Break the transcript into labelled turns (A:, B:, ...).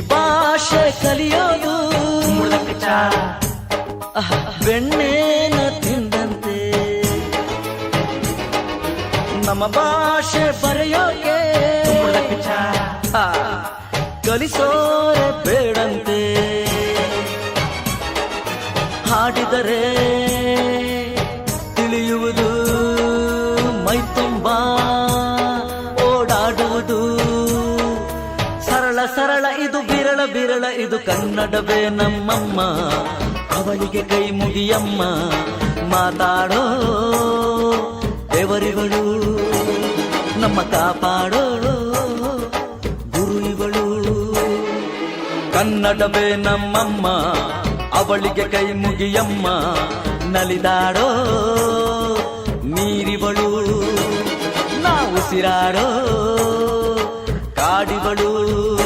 A: ಭಾಷೆ ಕಲಿಯೋದು. ಬೆಣ್ಣೆನ ತಿಂದಂತೆ. ನಮ್ಮ ಭಾಷೆ ಬರೆಯೋಕೆ. ಕಲಿಸೋರೆ ಬೇಡಂತೆ. ಹಾಡಿದರೆ ತಿಳಿಯುವುದು ಮೈ ತುಂಬ. ಸರಳ, ಇದು ಬಿರಳ ಬಿರಳ ಇದು ಕನ್ನಡವೇ ನಮ್ಮಮ್ಮ. ಅವಳಿಗೆ ಕೈ ಮುಗಿಯಮ್ಮ. ಮಾತಾಡೋ ದೇವರಿಗಳು, ನಮ್ಮ ಕಾಪಾಡೋ ಗುರು ಇವಳು ಕನ್ನಡವೇ ನಮ್ಮಮ್ಮ. ಅವಳಿಗೆ ಕೈ ಮುಗಿಯಮ್ಮ. ನಲಿದಾಡೋ ನೀರಿವಳು, ನಾವು ಸಿರಾಡೋ ಕಾಡಿವಳು.